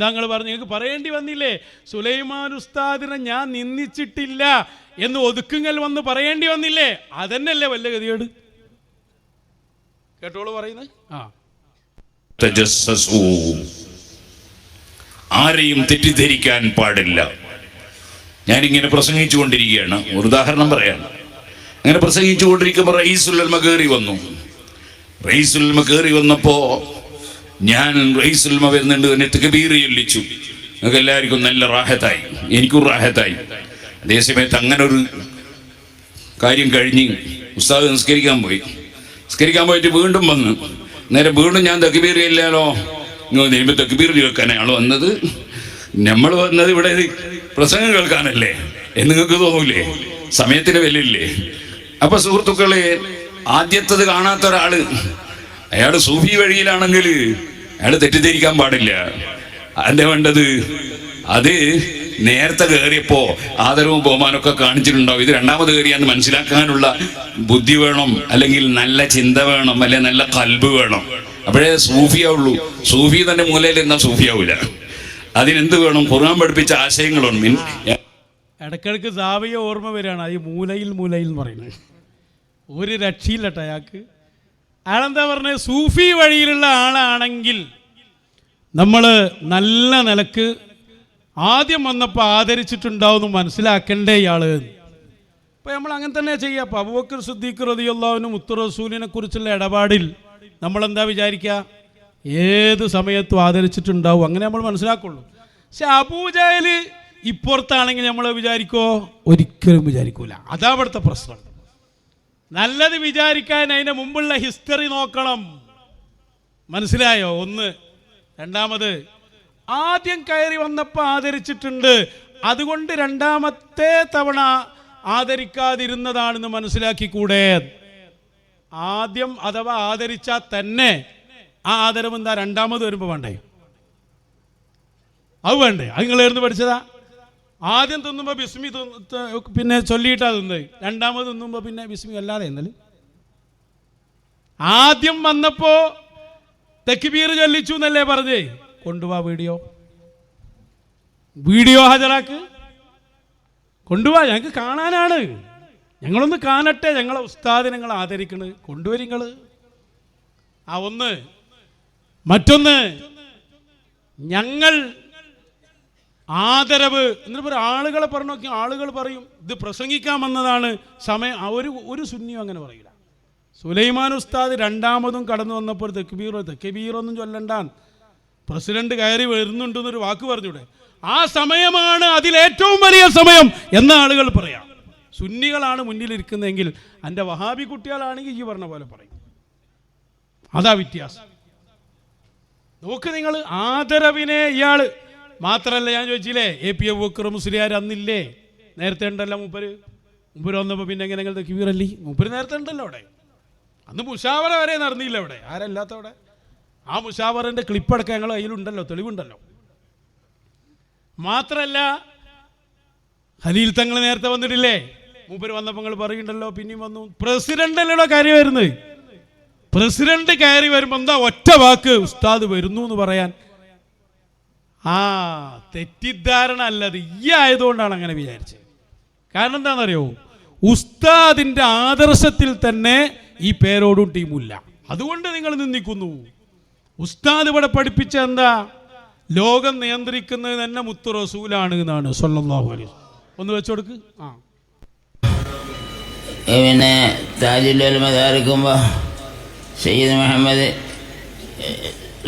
താങ്കൾ പറഞ്ഞു നിങ്ങൾക്ക് പറയേണ്ടി വന്നില്ലേ? സുലൈമാൻ ഉസ്താദിനെ ഞാൻ നിന്ദിച്ചിട്ടില്ല എന്ന് ഒതുക്കുങ്ങൽ വന്ന് പറയേണ്ടി വന്നില്ലേ? അതന്നെയല്ലേ വല്ല ഗതികേട്? കേട്ടോളൂ പറയുന്നത്. ആ. ആരെയും തെറ്റിദ്ധരിക്കാൻ പാടില്ല. ഞാനിങ്ങനെ പ്രസംഗിച്ചു കൊണ്ടിരിക്കുകയാണ് ഒരു ഉദാഹരണം പറയാണ് അങ്ങനെ പ്രസംഗിച്ചു കൊണ്ടിരിക്കുമ്പോൾ റയീസുല്ലമ കയറി വന്നു. റയീസുല്ലമ കയറി വന്നപ്പോ ഞാൻ റൈസുൽമ വരുന്നുണ്ട് എന്നെ തെക്കബീർ ചൊല്ലിച്ചു. നിങ്ങൾക്ക് എല്ലാവർക്കും നല്ല റാഹത്തായി. എനിക്കും റാഹത്തായി. അതേസമയത്ത് അങ്ങനെ ഒരു കാര്യം കഴിഞ്ഞ് ഉസ്താദ് നിസ്കരിക്കാൻ പോയി. നിസ്കരിക്കാൻ പോയിട്ട് വീണ്ടും വന്ന്. നേരെ വീണ്ടും ഞാൻ തക്ബീർ ഇല്ലാലോ ഇങ്ങ് വരുമ്പോൾ തക്ബീർ കേൾക്കാനാണോ വന്നത്? നമ്മൾ വന്നത് ഇവിടെ പ്രസംഗം കേൾക്കാനല്ലേ? എന്ന് നിങ്ങൾക്ക് തോന്നൂലേ? സമയത്തിന് വിലയില്ലേ? അപ്പൊ സുഹൃത്തുക്കളെ ആദ്യത്തത് കാണാത്ത ഒരാൾ അയാൾ സൂഫി വഴിയിലാണെങ്കിൽ അയാൾ തെറ്റിദ്ധരിക്കാൻ പാടില്ല. അതിന്റെ വേണ്ടത്? അത് നേരത്തെ കയറിയപ്പോ ആദരവും ബഹുമാനമൊക്കെ കാണിച്ചിട്ടുണ്ടാവും. ഇത് രണ്ടാമത് കയറിയാന്ന് മനസ്സിലാക്കാനുള്ള ബുദ്ധി വേണം അല്ലെങ്കിൽ നല്ല ചിന്ത വേണം അല്ലെങ്കിൽ നല്ല കൽബ് വേണം. അപ്പോഴേ സൂഫിയാവുള്ളൂ. സൂഫി തന്നെ മൂലയിൽ എന്നാ സൂഫിയാവൂല. അതിനെന്ത് വേണം? ഖുർആൻ പഠിപ്പിച്ച ആശയങ്ങളുണ്ട് മീൻ. ഇടക്കിടക്ക് സാവിയ ഓർമ്മ വരികയാണ്. അത് മൂലയിൽ മൂലയിൽ എന്ന് പറയുന്നത്. ഒരു രക്ഷയില്ലട്ടെ അയാൾക്ക്. അയാളെന്താ പറഞ്ഞത് സൂഫി വഴിയിലുള്ള ആളാണെങ്കിൽ നമ്മൾ നല്ല നിലയ്ക്ക് ആദ്യം വന്നപ്പോൾ ആദരിച്ചിട്ടുണ്ടാവും മനസ്സിലാക്കണ്ടേ ഇയാൾ ഇപ്പം നമ്മൾ അങ്ങനെ തന്നെ ചെയ്യാം. അപ്പോൾ അബുബക്കർ സുദ്ദീഖ് റതിയുള്ളവനും മുത്തു റസൂലിനെ കുറിച്ചുള്ള ഇടപാടിൽ നമ്മളെന്താ വിചാരിക്കുക ഏത് സമയത്തും ആദരിച്ചിട്ടുണ്ടാവും. അങ്ങനെ നമ്മൾ മനസ്സിലാക്കുള്ളൂ. പക്ഷെ അബൂജാൽ ഇപ്പുറത്താണെങ്കിൽ നമ്മൾ വിചാരിക്കോ? ഒരിക്കലും വിചാരിക്കൂല. അതാ അവിടുത്തെ പ്രശ്നം. നല്ലത് വിചാരിക്കാൻ അതിന്റെ മുമ്പുള്ള ഹിസ്റ്ററി നോക്കണം. മനസ്സിലായോ? ഒന്ന്. രണ്ടാമത് ആദ്യം കയറി വന്നപ്പോൾ ആദരിച്ചിട്ടുണ്ട്. അതുകൊണ്ട് രണ്ടാമത്തെ തവണ ആദരിക്കാതിരുന്നതാണെന്ന് മനസ്സിലാക്കിക്കൂടെ? ആദ്യം അഥവാ ആദരിച്ചാൽ തന്നെ ആ ആദരവ് എന്താ രണ്ടാമത് വരുമ്പോൾ വേണ്ടേ? അത് വേണ്ടേ? അത് നിങ്ങൾ എഴുന്ന് പഠിച്ചതാ? ആദ്യം തിന്നുമ്പോൾ ബിസ്മി പിന്നെ ചൊല്ലിയിട്ടാ തിന്നത്. രണ്ടാമത് തിന്നുമ്പോൾ പിന്നെ ബിസ്മി അല്ലാതെ എന്നൽ ആദ്യം വന്നപ്പോ തെക്കുബീർ ചൊല്ലിച്ചു എന്നല്ലേ പറഞ്ഞേ? കൊണ്ടുപോവാ വീഡിയോ. വീഡിയോ ഹാജരാക്ക്. കൊണ്ടുപോവാ ഞങ്ങൾക്ക് കാണാനാണ്. ഞങ്ങളൊന്ന് കാണട്ടെ ഞങ്ങളെ ഉസ്താദിനെ നിങ്ങൾ ആദരിക്കണ്. കൊണ്ടുവരിങ്ങൾ ആ ഒന്ന്. മറ്റൊന്ന്. ഞങ്ങൾ ആദരവ്. എന്നിട്ട് പറയും ആളുകളെ പറഞ്ഞു നോക്കി ആളുകൾ പറയും ഇത് പ്രസംഗിക്കാൻ വന്നതാണ്. സമയം ഒരു ഒരു സുന്നിയും അങ്ങനെ പറയില്ല. സുലൈമാൻ ഉസ്താദ് രണ്ടാമതും കടന്നു വന്നപ്പോൾ തെക്കുബീറോ തെക്കുബീറൊന്നും ചൊല്ലണ്ടാൻ പ്രസിഡന്റ് കയറി വരുന്നുണ്ടെന്നൊരു വാക്ക് പറഞ്ഞൂടെ. ആ സമയമാണ് അതിലേറ്റവും വലിയ സമയം എന്ന ആളുകൾ പറയാം. സുന്നികളാണ് മുന്നിലിരിക്കുന്നതെങ്കിൽ എന്റെ വഹാബി കുട്ടികളാണെങ്കിൽ ഈ പറഞ്ഞ പോലെ പറയും. അതാ വ്യത്യാസം. നോക്ക് നിങ്ങൾ ആദരവിനെ ഇയാൾ മാത്രമല്ല ഞാൻ ചോദിച്ചില്ലേ A P A Booker Musliyar അന്നില്ലേ? നേരത്തെ ഉണ്ടല്ലോ മൂപ്പര്. മൂപ്പര് വന്നപ്പോൾ പിന്നെ എങ്ങനെ നിങ്ങൾ ക്യൂറല്ലി മൂപ്പര് നേരത്തെ ഉണ്ടല്ലോ അവിടെ. അന്ന് മുഷാവറ വരെ നടന്നില്ല അവിടെ. ആരല്ലാത്ത അവിടെ? ആ മുഷാവറിന്റെ ക്ലിപ്പടക്കം ഞങ്ങൾ കയ്യിലുണ്ടല്ലോ തെളിവുണ്ടല്ലോ. മാത്രമല്ല ഹലീൽ തങ്ങൾ നേരത്തെ വന്നിട്ടില്ലേ? മൂപ്പര് വന്നപ്പോൾ നിങ്ങൾ പറയുന്നുണ്ടല്ലോ പിന്നെയും വന്നു. പ്രസിഡന്റ് അല്ലല്ലോ കാര്യം വരുന്നത്? പ്രസിഡന്റ് കയറി വരുമ്പോൾ എന്താ ഒറ്റ വാക്ക് ഉസ്താദ് വരുന്നു എന്ന് പറയാൻ ആ തെറ്റിദ്ധാരണ അല്ലത്. ഈ ആയതുകൊണ്ടാണ് അങ്ങനെ വിചാരിച്ചത്. കാരണം എന്താണെന്നറിയോ? ഉസ്താദിന്റെ ആദർശത്തിൽ തന്നെ ഈ പേരോടും ടീമില്ല. അതുകൊണ്ട് നിങ്ങൾ നിന്ദിക്കുന്നു. ഉസ്താദ് ഇവിടെ പഠിപ്പിച്ച എന്താ? ലോകം നിയന്ത്രിക്കുന്നത് തന്നെ മുത്തു റസൂലാണ് എന്നാണ്. സല്ലല്ലാഹു അലൈഹി. ഒന്ന് വെച്ചോടുക്ക് ആ. പിന്നെ താജുല്ലുൽ മദാരിക്കുമ്പോൾ സയ്യിദ് മുഹമ്മദ്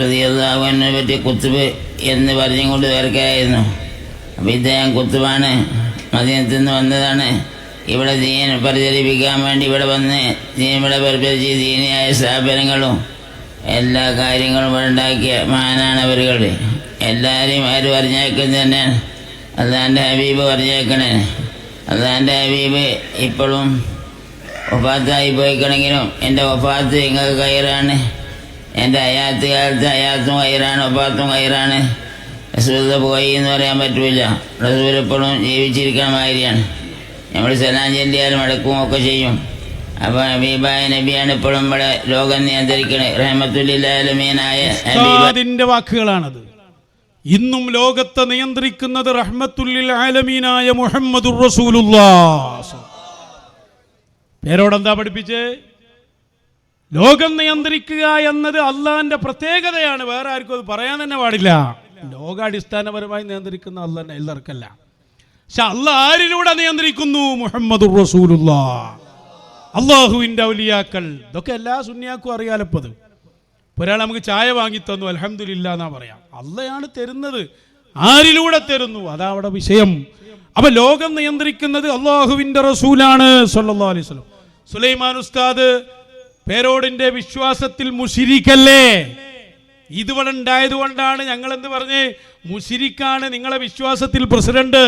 റതിയല്ലാഹുവിനെ പറ്റി കുത്തുബ് എന്ന് പറഞ്ഞുകൊണ്ട് തീർക്കായിരുന്നു അപ്പോൾ ഇദ്ദേഹം കുത്തുബാണ്. മദീനത്തിൽ നിന്ന് വന്നതാണ്. ഇവിടെ ദീൻ പ്രചരിപ്പിക്കാൻ വേണ്ടി ഇവിടെ വന്ന് ദീൻ ഇവിടെ പരിപാലിച്ച് ദീനിയായ സ്ഥാപനങ്ങളും എല്ലാ കാര്യങ്ങളും ഇവിടെ ഉണ്ടാക്കിയ മഹാനാണ് അവരുകൾ എല്ലാവരെയും ആര് പറഞ്ഞേക്കുന്നത് തന്നെ അള്ളാന്റെ ഹബീബ് പറഞ്ഞേക്കണേ അള്ളാന്റെ ഹബീബ് ഇപ്പോഴും ഒഫാത്തായി പോയിക്കണമെങ്കിലും എന്റെ ഒഫാത്ത് നിങ്ങൾക്ക് കയറാണ്. എന്റെ അയാത്ത് കാലത്ത് അയാത്തും കയറാണ് ഒപ്പാത്തും കയറാണ് റസൂല പോയി എന്ന് പറയാൻ പറ്റില്ല റസൂൽ എപ്പോഴും ജീവിച്ചിരിക്കണ മാതിരിയാണ്. നമ്മൾ സലാം അടക്കും ഒക്കെ ചെയ്യും. അപ്പോൾ ഹബീബായ നബിയാണ് ഇപ്പോഴും ഇവിടെ ലോകം നിയന്ത്രിക്കണത് റഹമത്തുല്ലാലമീനായ ഉസ്താദിന്റെ വാക്കുകളാണത്. ഇന്നും ലോകത്തെ നിയന്ത്രിക്കുന്നത് റഹ്മത്തുല്ലിൽ ആലമീനായ മുഹമ്മദുർ പേരോടെന്താ പഠിപ്പിച്ചേ? ലോകം നിയന്ത്രിക്കുക എന്നത് അള്ളാന്റെ പ്രത്യേകതയാണ്. വേറെ ആർക്കും അത് പറയാൻ തന്നെ പാടില്ല. ലോകാടിസ്ഥാനപരമായി നിയന്ത്രിക്കുന്ന അള്ളാഹ് എല്ലാവർക്കല്ല. പക്ഷെ അള്ളാഹ് ആരിലൂടെ നിയന്ത്രിക്കുന്നു? മുഹമ്മദ് റസൂലുള്ള. അള്ളാഹുവിന്റെ ഔലിയാക്കൾ. ഇതൊക്കെ എല്ലാ സുന്യാക്കും അറിയാലപ്പത് ഒരാൾ നമുക്ക് ചായ വാങ്ങി തന്നു അലഹമില്ല എന്നാ പറയാം. അള്ളയാണ് തരുന്നത്. ആരിലൂടെ തരുന്നു? അതാ അവിടെ വിഷയം. അപ്പൊ ലോകം നിയന്ത്രിക്കുന്നത് അള്ളാഹുവിന്റെ റസൂലാണ് സല്ലല്ലാഹു അലൈഹി വസല്ലം. സുലൈമാൻ ഉസ്താദ് പേരോടിന്റെ വിശ്വാസത്തിൽ മുഷിരിക്കല്ലേ? ഇതുവരെ ഉണ്ടായത് കൊണ്ടാണ് ഞങ്ങൾ എന്ത് പറഞ്ഞ് മുഷിരിക്കാണ് നിങ്ങളെ വിശ്വാസത്തിൽ പ്രസിഡന്റ്.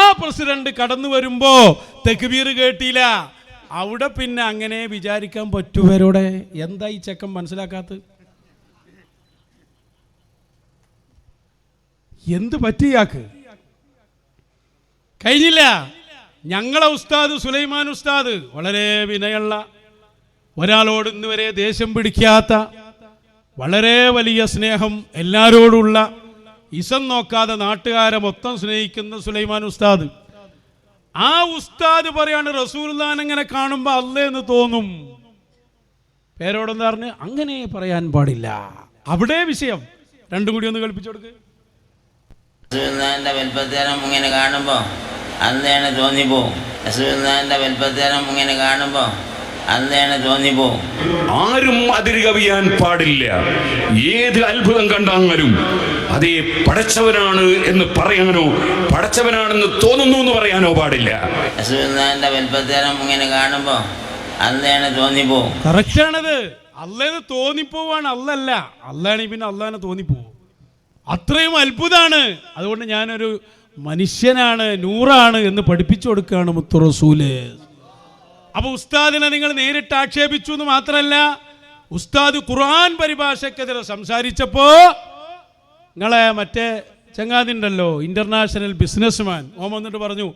ആ പ്രസിഡന്റ് കടന്നു വരുമ്പോ തെക്കുബീർ കേട്ടില്ല. അവിടെ പിന്നെ അങ്ങനെ വിചാരിക്കാൻ പറ്റുവരോടെ എന്താ ഈ ചെക്കൻ മനസ്സിലാക്കാത്ത എന്ത് പറ്റിയാക്ക് കഴിഞ്ഞില്ല. ഞങ്ങളെ ഉസ്താദ് സുലൈമാൻ ഉസ്താദ് വളരെ വിനയുള്ള ഒരാളോട് ഇന്ന് വരെ ദേഷ്യം പിടിക്കാത്ത വളരെ വലിയ സ്നേഹം എല്ലാവരോടുള്ള ഇസം നോക്കാതെ നാട്ടുകാരെ മൊത്തം സ്നേഹിക്കുന്ന സുലൈമാൻ ഉസ്താദ്. ആ ഉസ്താദ് പറയാണ് റസൂൽദാൻ ഇങ്ങനെ കാണുമ്പോൾ അല്ലേന്ന് തോന്നും. പേരോടെന്ന് പറഞ്ഞ് അങ്ങനെ പറയാൻ പാടില്ല. അവിടെ വിഷയം. രണ്ടും കൂടി ഒന്ന് കളിപ്പിച്ചു കൊടുക്ക്. ഇങ്ങനെ കാണുമ്പോൾ അന്നേണ് തോന്നിപ്പോവും. ഇങ്ങനെ കാണുമ്പോൾ അന്നേണ് പോ ആരും അതിര് കവിയാൻ പാടില്ല. ഏത് അത്ഭുതം കണ്ടാലും അതേ പടച്ചവനാണ് എന്ന് പറയാനോ പടച്ചവനാണെന്ന് തോന്നുന്നു എന്ന് പറയാനോ പാടില്ല. റസൂലുള്ളാഹിന്റെ വലുപ്പത്തേരം ഇങ്ങനെ കാണുമ്പോൾ അന്നേണ് തോന്നിപ്പോ കറക്റ്റാണത്. അല്ലേന്ന് തോന്നിപ്പോവാണ് അല്ലല്ല അല്ലാണെങ്കിൽ പിന്നെ അള്ളാനെ തോന്നിപ്പോവും. അത്രയും അത്ഭുതമാണ് അതുകൊണ്ട് ഞാനൊരു മനുഷ്യനാണ് നൂറാണ് എന്ന് പഠിപ്പിച്ചു കൊടുക്കുകയാണ് മുത്തു റസൂൽ അപ്പൊ ഉസ്താദിനെ നിങ്ങൾ നേരിട്ട് ആക്ഷേപിച്ചു എന്ന് മാത്രമല്ല ഉസ്താദ് ഖുർആൻ പരിഭാഷക്കെതിരെ സംസാരിച്ചപ്പോ നിങ്ങളെ മറ്റേ ചങ്ങാതിണ്ടല്ലോ ഇന്റർനാഷണൽ ബിസിനസ്മാൻ ഓം വന്നിട്ട് പറഞ്ഞു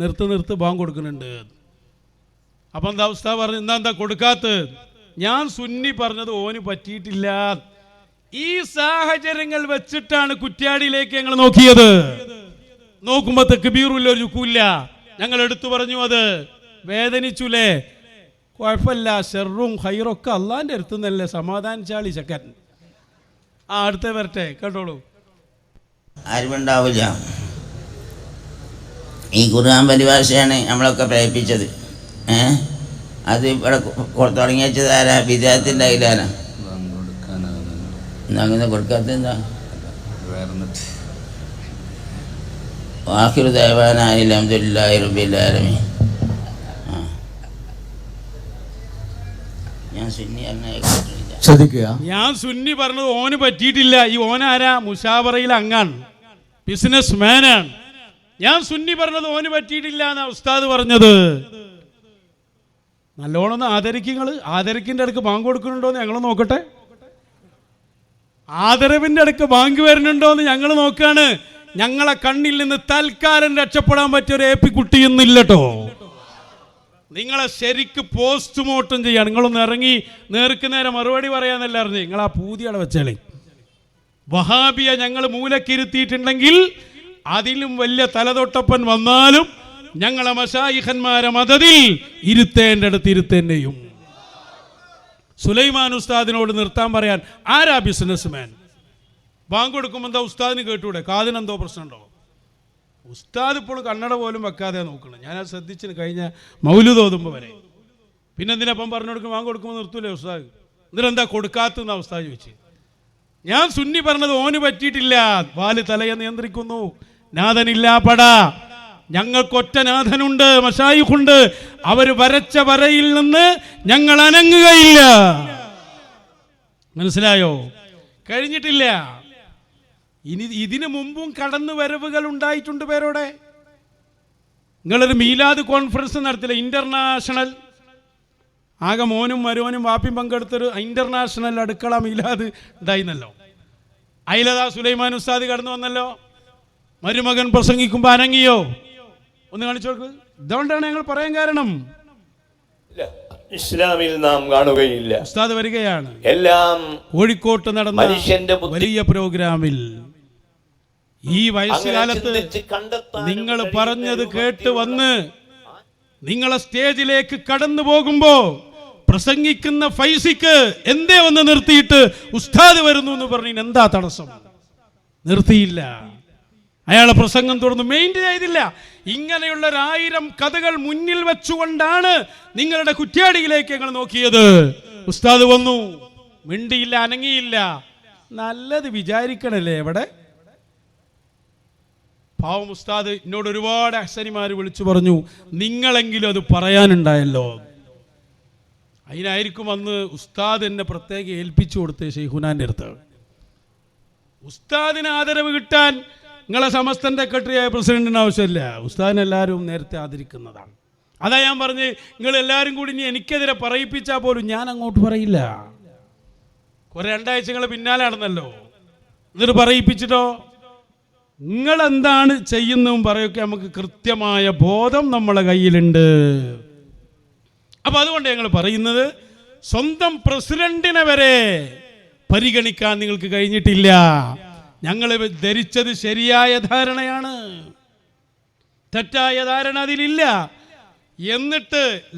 നിർത്ത് നിർത്ത് ബാങ്ക് കൊടുക്കുന്നുണ്ട്. അപ്പം എന്താ ഉസ്താദ് പറഞ്ഞു എന്താ എന്താ കൊടുക്കാത്തത്? ഞാൻ സുന്നി പറഞ്ഞത് ഓന് പറ്റിയിട്ടില്ല. ഈ സാഹചര്യങ്ങൾ വെച്ചിട്ടാണ് കുറ്റ്യാടിയിലേക്ക് ഞങ്ങൾ നോക്കിയത്. നോക്കുമ്പോ തെക്കുബീറുമില്ല ഒരു ചുക്കൂല്ല ഞങ്ങൾ എടുത്തു പറഞ്ഞു അത്. വേദനിച്ചുലേ? കുഴപ്പമില്ല ഷെറും ഹൈറൊക്കെ അള്ളാന്റെ അടുത്തു നിന്നല്ലേ സമാധാനിച്ചാളി ചക്കൻ. ആ അടുത്ത വരട്ടെ കേട്ടോളൂ. ആരുമുണ്ടാവില്ല. ഈ ഖുർആൻ പരിഭാഷയാണ് നമ്മളൊക്കെ പ്രേരിപ്പിച്ചത്. ഏ? അത് ഇവിടെ തുടങ്ങി വെച്ചത് ആരാ? വിദ്യാർത്ഥിന്റെ അതിലാരാ അങ്ങനെ കൊടുക്കാത്ത എന്താ? ആഖിറു ദേവാന അലഹമുല്ലാഹി റബ്ബിലാലമി ആ ഞാൻ സുന്നി പറഞ്ഞ കേട്ടിട്ടില്ല ശ്രദ്ധിക്കുക. ഞാൻ സുന്നി പറഞ്ഞത് ഓന് പറ്റിയിട്ടില്ല. ഈ ഓനാരാ? മുഷാവറയിൽ അങ്ങാണ്. ബിസിനസ് മാനാണ് ഞാൻ സുന്നി പറഞ്ഞത് ഓന് പറ്റിയിട്ടില്ല എന്നാ ഉസ്താദ് പറഞ്ഞത്. നല്ലോണം ഒന്ന് ആദരിക്കുങ്ങൾ ആദരിക്കിന്റെ അടുക്ക് ബാങ്ക് കൊടുക്കുന്നുണ്ടോ എന്ന് ഞങ്ങൾ നോക്കട്ടെ. ആദരവിന്റെ അടുക്ക് ബാങ്ക് വരുന്നുണ്ടോ എന്ന് ഞങ്ങൾ നോക്കാണ്. ഞങ്ങളെ കണ്ണിൽ നിന്ന് തൽക്കാലം രക്ഷപ്പെടാൻ പറ്റിയ ഒരു ഏപ്പി കുട്ടിയൊന്നും കേട്ടോ നിങ്ങളെ ശരിക്ക് പോസ്റ്റ്മോർട്ടം ചെയ്യാൻ. നിങ്ങളൊന്ന് ഇറങ്ങി നേർക്ക് നേരെ മറുപടി പറയാന്നല്ല അറിഞ്ഞ്. നിങ്ങൾ ആ പൂതിയുടെ വെച്ചാലേ വഹാബിയ ഞങ്ങൾ മൂലക്കിരുത്തിയിട്ടുണ്ടെങ്കിൽ അതിലും വലിയ തലതൊട്ടപ്പൻ വന്നാലും ഞങ്ങളെ മഷായിഖന്മാരെ മതതിൽ ഇരുത്തേണ്ടടുത്ത് ഇരുത്തേന്നെയും സുലൈമാൻ ഉസ്താദിനോട് നിർത്താൻ പറയാൻ ആരാ ബിസിനസ് മാൻ ബാങ്ക് കൊടുക്കുമ്പോൾ എന്താ ഉസ്താദിന് കേട്ടൂടെ? കാതിനെന്തോ പ്രശ്നമുണ്ടോ? ഉസ്താദ് ഇപ്പോൾ കണ്ണട പോലും വെക്കാതെ നോക്കണം. ഞാൻ അത് ശ്രദ്ധിച്ചിന് കഴിഞ്ഞ മൗലു തോതുമ്പോൾ വരെ. പിന്നെ എന്തിനപ്പം പറഞ്ഞു കൊടുക്കും വാങ്ങി കൊടുക്കുമ്പോൾ നിർത്തൂലേ ഉസ്താദ്? എന്നിട്ടെന്താ കൊടുക്കാത്തെന്ന് ഉസ്താദ് ചോദിച്ചു ഞാൻ സുന്നി പറഞ്ഞത് ഓന് പറ്റിയിട്ടില്ല. വാൽ തലയെ നിയന്ത്രിക്കുന്നു. നാഥനില്ല പട. ഞങ്ങൾക്കൊറ്റ നാഥനുണ്ട് മഷായിഖുണ്ട്. അവർ വരച്ച വരയിൽ നിന്ന് ഞങ്ങൾ അനങ്ങുകയില്ല. മനസ്സിലായോ? കഴിഞ്ഞിട്ടില്ല. ഇനി ഇതിനു മുമ്പും കടന്നു വരവുകൾ ഉണ്ടായിട്ടുണ്ട് പേരോടെ. നിങ്ങളൊരു മീലാദ് കോൺഫറൻസ് നടത്തില്ല ഇന്റർനാഷണൽ. ആകെ മോനും മരുവനും വാപ്പിയും പങ്കെടുത്തൊരു ഇന്റർനാഷണൽ അടുക്കള മീലാദ് ഉണ്ടായിരുന്നല്ലോ അയിലതാ സുലൈമാൻ ഉസ്താദ് കടന്നു വന്നല്ലോ. മരുമകൻ പ്രസംഗിക്കുമ്പോൾ അനങ്ങിയോ? ഒന്ന് കാണിച്ചു നോക്ക് ഇതുകൊണ്ടാണ് ഞങ്ങൾ പറയാൻ കാരണം. ഇസ്ലാമിൽ നാം കാണുകയില്ല. ഉസ്താദ് വരികയാണ്. എല്ലാം കോഴിക്കോട്ട് നടന്ന മനുഷ്യന്റെ വലിയ പ്രോഗ്രാമിൽ ഈ വയസ്സുകാലത്ത് നിങ്ങൾ പറഞ്ഞത് കേട്ട് വന്ന് നിങ്ങളെ സ്റ്റേജിലേക്ക് കടന്നു പോകുമ്പോ പ്രസംഗിക്കുന്ന ഫൈസിക്ക് എന്തേ വന്ന് നിർത്തിയിട്ട് ഉസ്താദ് വരുന്നു എന്ന് പറഞ്ഞു എന്താ തടസ്സം? നിർത്തിയില്ല. അയാളെ പ്രസംഗം തുടർന്ന് മെയിന്റെയിൻ ചെയ്തില്ല. ഇങ്ങനെയുള്ള ഒരായിരം കഥകൾ മുന്നിൽ വെച്ചുകൊണ്ടാണ് നിങ്ങളുടെ കുറ്റ്യാടിയിലേക്ക് ഞങ്ങൾ നോക്കിയത്. ഉസ്താദ് വന്നു. മിണ്ടിയില്ല അനങ്ങിയില്ല. നല്ലത് വിചാരിക്കണല്ലേ എവിടെ പാവം ഉസ്താദ് എന്നോട് ഒരുപാട് അഹ്സനിമാർ വിളിച്ചു പറഞ്ഞു നിങ്ങളെങ്കിലും അത് പറയാനുണ്ടായല്ലോ. അതിനായിരിക്കും അന്ന് ഉസ്താദ് എന്നെ പ്രത്യേകം ഏൽപ്പിച്ചു കൊടുത്തത് ഷെയ്ഹുനാന്റെ അടുത്ത്. ഉസ്താദിന് ആദരവ് കിട്ടാൻ നിങ്ങളെ സമസ്തൻ സെക്രട്ടറിയായ പ്രസിഡന്റിന് ആവശ്യമില്ല. ഉസ്താദിനെല്ലാവരും നേരത്തെ ആദരിക്കുന്നതാണ്. അതാ ഞാൻ പറഞ്ഞ് നിങ്ങൾ എല്ലാവരും കൂടി ഇനി എനിക്കെതിരെ പറയിപ്പിച്ചാൽ പോലും ഞാൻ അങ്ങോട്ട് പറയില്ല. കുറെ നിങ്ങൾ പിന്നാലെ നടന്നല്ലോ. എന്നിട്ട് പറയിപ്പിച്ചിട്ടോ? നിങ്ങൾ എന്താണ് ചെയ്യുന്നതും പറയൊക്കെ നമുക്ക് കൃത്യമായ ബോധം നമ്മളെ കയ്യിലുണ്ട്. അപ്പൊ അതുകൊണ്ട് ഞങ്ങൾ പറയുന്നത് സ്വന്തം പ്രസിഡന്റിനെ വരെ പരിഗണിക്കാൻ നിങ്ങൾക്ക് കഴിഞ്ഞിട്ടില്ല. ഞങ്ങൾ ധരിച്ചത് ശരിയായ ധാരണയാണ്. തെറ്റായ ധാരണ അതിലില്ല. എന്നിട്ട്